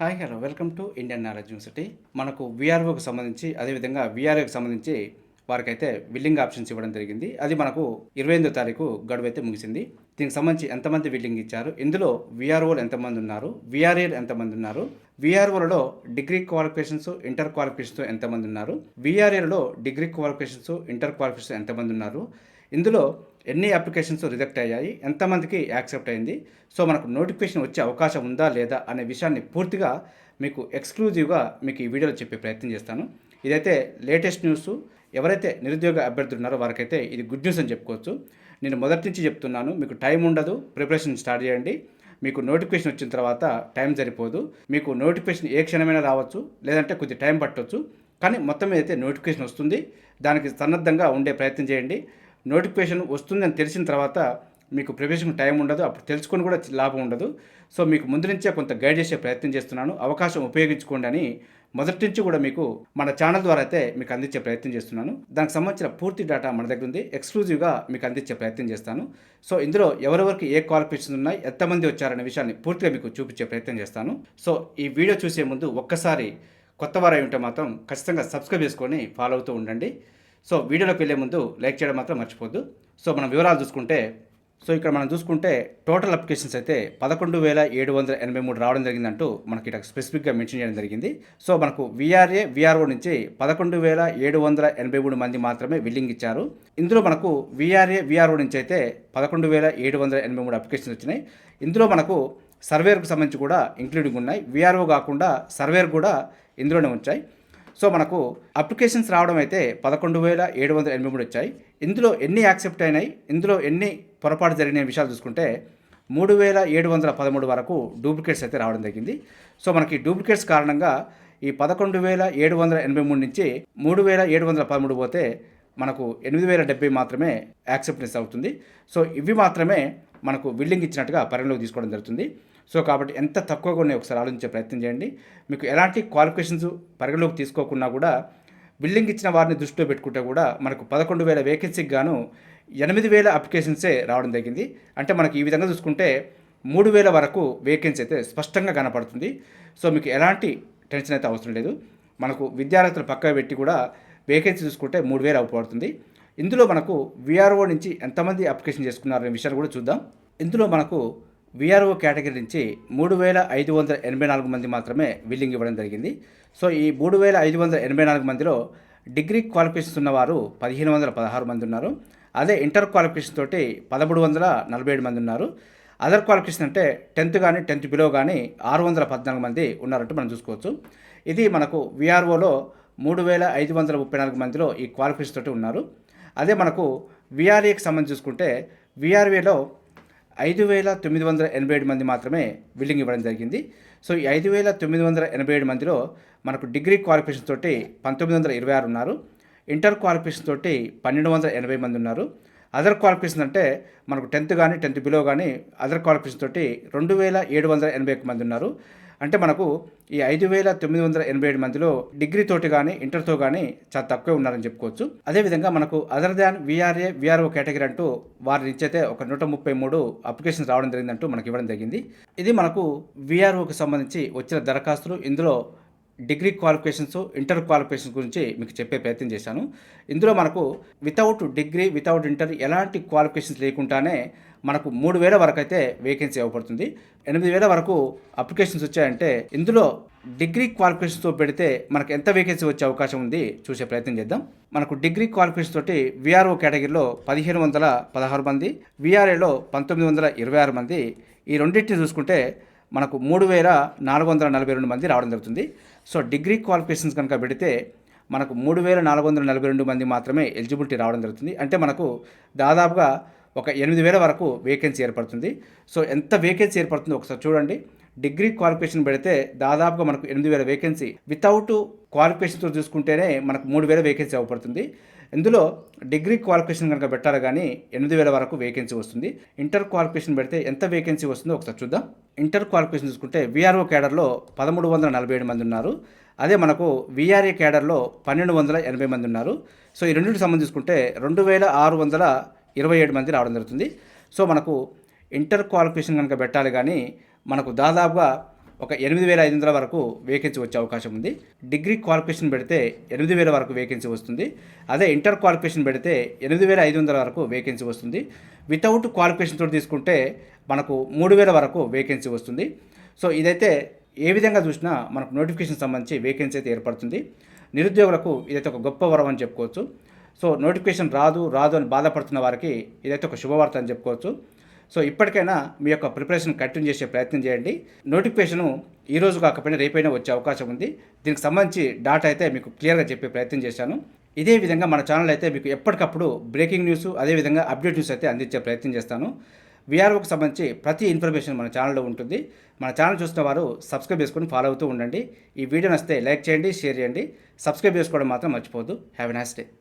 Hi hello. Welcome to Indian knowledge university. మనకు విఆర్ఓకి సంబంధించి అదేవిధంగా విఆర్ఓకి సంబంధించి వారికైతే బిల్లింగ్ ఆప్షన్స్ ఇవ్వడం జరిగింది. అది మనకు ఇరవై ఎనిమిదో తారీఖు గడువు అయితే ముగిసింది. దీనికి సంబంధించి ఎంతమంది బిల్లింగ్ ఇచ్చారు? ఇందులో విఆర్ఓలు ఎంతమంది ఉన్నారు? విఆర్ఏలు ఎంతమంది ఉన్నారు? విఆర్ఓలలో డిగ్రీ క్వాలిఫికేషన్స్ ఇంటర్ క్వాలిఫికేషన్స్ ఎంతమంది ఉన్నారు? విఆర్ఏలలో డిగ్రీ క్వాలిఫికేషన్స్ ఇంటర్ క్వాలిఫికేషన్స్ ఎంతమంది ఉన్నారు? ఇందులో ఎన్ని అప్లికేషన్స్ రిజెక్ట్ అయ్యాయి? ఎంతమందికి యాక్సెప్ట్ అయింది? సో మనకు నోటిఫికేషన్ వచ్చే అవకాశం ఉందా లేదా అనే విషయాన్ని పూర్తిగా మీకు ఎక్స్క్లూజివ్గా మీకు ఈ వీడియోలో చెప్పే ప్రయత్నం చేస్తాను. ఇదైతే లేటెస్ట్ న్యూస్. ఎవరైతే నిరుద్యోగ అభ్యర్థులు ఉన్నారో వారికైతే ఇది గుడ్ న్యూస్ అని చెప్పుకోవచ్చు. నేను మొదటి నుంచి చెప్తున్నాను మీకు టైం ఉండదు ప్రిపరేషన్ స్టార్ట్ చేయండి. మీకు నోటిఫికేషన్ వచ్చిన తర్వాత టైం సరిపోదు. మీకు నోటిఫికేషన్ ఏ క్షణమైనా రావచ్చు లేదంటే కొద్ది టైం పట్టవచ్చు కానీ మొత్తం మీద అయితే నోటిఫికేషన్ వస్తుంది. దానికి సన్నద్ధంగా ఉండే ప్రయత్నం చేయండి. నోటిఫికేషన్ వస్తుందని తెలిసిన తర్వాత మీకు ప్రిపరేషన్ టైం ఉండదు అప్పుడు తెలుసుకొని కూడా లాభం ఉండదు. సో మీకు ముందు నుంచే కొంత గైడ్ చేసే ప్రయత్నం చేస్తున్నాను. అవకాశం ఉపయోగించుకోండి అని మొదటి నుంచి కూడా మీకు మన ఛానల్ ద్వారా అయితే మీకు అందించే ప్రయత్నం చేస్తున్నాను. దానికి సంబంధించిన పూర్తి డేటా మన దగ్గర ఉంది. ఎక్స్క్లూజివ్గా మీకు అందించే ప్రయత్నం చేస్తాను. సో ఇందులో ఎవరెవరికి ఏ క్వాలిఫికేషన్స్ ఉన్నాయి ఎంతమంది వచ్చారనే విషయాన్ని పూర్తిగా మీకు చూపించే ప్రయత్నం చేస్తాను. సో ఈ వీడియో చూసే ముందు ఒక్కసారి కొత్త వారై ఉంటే మాత్రం ఖచ్చితంగా సబ్స్క్రైబ్ చేసుకొని ఫాలో అవుతూ ఉండండి. సో వీడియోలోకి వెళ్ళే ముందు లైక్ చేయడం మాత్రం మర్చిపోద్దు సో మనం వివరాలు చూసుకుంటే సో ఇక్కడ మనం చూసుకుంటే టోటల్ అప్లికేషన్స్ అయితే పదకొండు వేల ఏడు వందల ఎనభై మూడు రావడం జరిగిందంటూ మనకి ఇక్కడ స్పెసిఫిక్గా మెన్షన్ చేయడం జరిగింది. సో మనకు విఆర్ఏ విఆర్ఓ నుంచి పదకొండు వేల ఏడు వందల ఎనభై మూడు మంది మాత్రమే బిల్లింగ్ ఇచ్చారు. ఇందులో మనకు విఆర్ఏ విఆర్ఓ నుంచి అయితే పదకొండు వేల ఏడు వందల ఎనభై మూడు అప్లికేషన్స్ వచ్చినాయి. ఇందులో మనకు సర్వేర్కు సంబంధించి కూడా ఇంక్లూడింగ్ ఉన్నాయి. విఆర్ఓ కాకుండా సర్వేర్ కూడా ఇందులోనే ఉంచాయి. సో మనకు అప్లికేషన్స్ రావడం అయితే పదకొండు వేల ఏడు వందల ఎనభై మూడు వచ్చాయి. ఇందులో ఎన్ని యాక్సెప్ట్ అయినాయి? ఇందులో ఎన్ని పొరపాటు జరిగిన విషయాలు చూసుకుంటే మూడు వేల ఏడు వందల పదమూడు వరకు డూప్లికేట్స్ అయితే రావడం జరిగింది. సో మనకి డూప్లికేట్స్ కారణంగా ఈ పదకొండు వేల ఏడు వందల ఎనభై మూడు నుంచి మూడు వేల ఏడు వందల పదమూడు పోతే మనకు ఎనిమిది వేల డెబ్బై మాత్రమే యాక్సెప్టెన్స్ అవుతుంది. సో ఇవి మాత్రమే మనకు బిల్డింగ్ ఇచ్చినట్టుగా పరిగణలోకి తీసుకోవడం జరుగుతుంది. సో కాబట్టి ఎంత తక్కువగా ఉన్నాయి ఒకసారి ఆలోచించే ప్రయత్నం చేయండి. మీకు ఎలాంటి క్వాలిఫికేషన్స్ పరిగణలోకి తీసుకోకుండా కూడా బిల్డింగ్ ఇచ్చిన వారిని దృష్టిలో పెట్టుకుంటే కూడా మనకు పదకొండు వేల వేకెన్సీకి గాను ఎనిమిది వేల అప్లికేషన్సే రావడం జరిగింది. అంటే మనకి ఈ విధంగా చూసుకుంటే మూడు వేల వరకు వేకెన్సీ అయితే స్పష్టంగా కనపడుతుంది. సో మీకు ఎలాంటి టెన్షన్ అయితే అవసరం లేదు. మనకు విద్యార్థులు పక్క పెట్టి కూడా వేకెన్సీ చూసుకుంటే మూడు వేలు అవుపడుతుంది. ఇందులో మనకు విఆర్ఓ నుంచి ఎంతమంది అప్లికేషన్ చేసుకున్నారనే విషయాన్ని కూడా చూద్దాం. ఇందులో మనకు విఆర్ఓ కేటగిరీ నుంచి మూడు వేల ఐదు వందల ఎనభై నాలుగు మంది మాత్రమే బిల్లింగ్ ఇవ్వడం జరిగింది. సో ఈ మూడు వేల ఐదు వందల ఎనభై నాలుగు మందిలో డిగ్రీ క్వాలిఫికేషన్స్ ఉన్నవారు పదిహేను వందల పదహారు మంది ఉన్నారు. అదే ఇంటర్ క్వాలిఫికేషన్ తోటి పదమూడు వందల నలభై ఏడు మంది ఉన్నారు. అదర్ క్వాలిఫికేషన్ అంటే టెన్త్ కానీ టెన్త్ బిలో కానీ ఆరు వందల పద్నాలుగు మంది ఉన్నారంటే మనం చూసుకోవచ్చు. ఇది మనకు విఆర్ఓలో మూడు వేల ఐదు వందల ముప్పై నాలుగు మందిలో ఈ క్వాలిఫికేషన్ తోటి ఉన్నారు. అదే మనకు విఆర్ఏకి సంబంధించి చూసుకుంటే విఆర్ఏలో ఐదు వేల తొమ్మిది వందల ఎనభై ఏడు మంది మాత్రమే బిల్డింగ్ ఇవ్వడం జరిగింది. సో ఈ ఐదు వేల తొమ్మిది వందల ఎనభై ఏడు మందిలో మనకు డిగ్రీ క్వాలిఫికేషన్ తోటి పంతొమ్మిది వందల ఇరవై ఆరు ఉన్నారు. ఇంటర్ క్వాలిఫికేషన్ తోటి పన్నెండు వందల ఎనభై మంది ఉన్నారు. అదర్ క్వాలిఫికేషన్ అంటే మనకు టెన్త్ కానీ టెన్త్ బిలో కానీ అదర్ క్వాలిఫికేషన్ తోటి రెండు వేల ఏడు వందల ఎనభై ఒక మంది ఉన్నారు. అంటే మనకు ఈ ఐదు వేల తొమ్మిది వందల ఎనభై ఏడు మందిలో డిగ్రీ తోటి కానీ ఇంటర్తో కానీ చాలా తక్కువే ఉన్నారని చెప్పుకోవచ్చు. అదేవిధంగా మనకు other than VRA VRO category అంటూ వారి నుంచి అయితే ఒక నూట ముప్పై మూడు అప్లికేషన్స్ రావడం జరిగిందంటూ మనకి ఇవ్వడం జరిగింది. ఇది మనకు విఆర్ఓకి సంబంధించి వచ్చిన దరఖాస్తులు. ఇందులో డిగ్రీ క్వాలిఫికేషన్స్ ఇంటర్ క్వాలిఫికేషన్స్ గురించి మీకు చెప్పే ప్రయత్నం చేశాను. ఇందులో మనకు వితౌట్ డిగ్రీ వితౌట్ ఇంటర్ ఎలాంటి క్వాలిఫికేషన్స్ లేకుండానే మనకు మూడు వేల వరకు అయితే వేకెన్సీ ఇవ్వబడుతుంది. ఎనిమిది వేల వరకు అప్లికేషన్స్ వచ్చాయంటే ఇందులో డిగ్రీ క్వాలిఫికేషన్స్తో పెడితే మనకు ఎంత వేకెన్సీ వచ్చే అవకాశం ఉంది చూసే ప్రయత్నం చేద్దాం. మనకు డిగ్రీ క్వాలిఫికేషన్ తోటి విఆర్ఓ కేటగిరీలో పదిహేను వందల పదహారు మంది విఆర్ఏలో పంతొమ్మిది వందల ఇరవై ఆరు మంది. ఈ రెండింటిని చూసుకుంటే మనకు మూడు వేల నాలుగు వందల నలభై రెండు మంది రావడం జరుగుతుంది. సో డిగ్రీ క్వాలిఫికేషన్స్ కనుక పెడితే మనకు మూడు వేల నాలుగు వందల నలభై రెండు మంది మాత్రమే ఎలిజిబిలిటీ రావడం జరుగుతుంది. అంటే మనకు దాదాపుగా ఒక ఎనిమిది వేల వరకు వేకెన్సీ ఏర్పడుతుంది. సో ఎంత వేకెన్సీ ఏర్పడుతుందో ఒకసారి చూడండి. డిగ్రీ క్వాలిఫికేషన్ పెడితే దాదాపుగా మనకు ఎనిమిది వేల వేకెన్సీ. వితౌట్ క్వాలిఫికేషన్తో చూసుకుంటేనే మనకు మూడు వేల వేకెన్సీ అవ్వబడుతుంది ఇందులో డిగ్రీ క్వాలిఫికేషన్ కనుక పెట్టాలి కానీ ఎనిమిది వేల వరకు వేకెన్సీ వస్తుంది. ఇంటర్ క్వాలిఫికేషన్ పెడితే ఎంత వేకెన్సీ వస్తుందో ఒకసారి చూద్దాం. ఇంటర్ క్వాలిఫికేషన్ చూసుకుంటే విఆర్ఓ కేడర్లో పదమూడు వందల నలభై ఏడు మంది ఉన్నారు. అదే మనకు విఆర్ఏ కేడర్లో పన్నెండు వందల ఎనభై మంది ఉన్నారు. సో ఈ రెండింటికి సంబంధించి చూసుకుంటే రెండు వేల ఆరు వందల ఇరవై ఏడు మంది రావడం జరుగుతుంది. సో మనకు ఇంటర్ క్వాలిఫికేషన్ కనుక పెట్టాలి కానీ మనకు దాదాపుగా ఒక ఎనిమిది వేల ఐదు వందల వరకు వేకెన్సీ వచ్చే అవకాశం ఉంది. డిగ్రీ క్వాలిఫికేషన్ పెడితే ఎనిమిది వేల వరకు వేకెన్సీ వస్తుంది. అదే ఇంటర్ క్వాలిఫికేషన్ పెడితే ఎనిమిది వేల ఐదు వందల వరకు వేకెన్సీ వస్తుంది. వితౌట్ క్వాలిఫికేషన్తో తీసుకుంటే మనకు మూడు వేల వరకు వేకెన్సీ వస్తుంది. సో ఇదైతే ఏ విధంగా చూసినా మనకు నోటిఫికేషన్ సంబంధించి వేకెన్సీ అయితే ఏర్పడుతుంది. నిరుద్యోగులకు ఇదైతే ఒక గొప్ప వరం అని చెప్పుకోవచ్చు. సో నోటిఫికేషన్ రాదు రాదు అని బాధపడుతున్న వారికి ఇదైతే ఒక శుభవార్త అని చెప్పుకోవచ్చు. సో ఇప్పటికైనా మీ యొక్క ప్రిపరేషన్ కంటిన్యూ చేసే ప్రయత్నం చేయండి. నోటిఫికేషను ఈ రోజు కాకపోయినా రేపైనా వచ్చే అవకాశం ఉంది. దీనికి సంబంధించి డాటా అయితే మీకు క్లియర్గా చెప్పే ప్రయత్నం చేశాను. ఇదే విధంగా మన ఛానల్ అయితే మీకు ఎప్పటికప్పుడు బ్రేకింగ్ న్యూస్ అదేవిధంగా అప్డేట్ న్యూస్ అయితే అందించే ప్రయత్నం చేస్తాను. విఆర్ఓకి సంబంధించి ప్రతి ఇన్ఫర్మేషన్ మన ఛానల్లో ఉంటుంది. మన ఛానల్ చూసిన వారు సబ్స్క్రైబ్ చేసుకొని ఫాలో అవుతూ ఉండండి. ఈ వీడియో నచ్చితే లైక్ చేయండి షేర్ చేయండి. సబ్స్క్రైబ్ చేసుకోవడం మాత్రం మర్చిపోవద్దు. Have a nice day.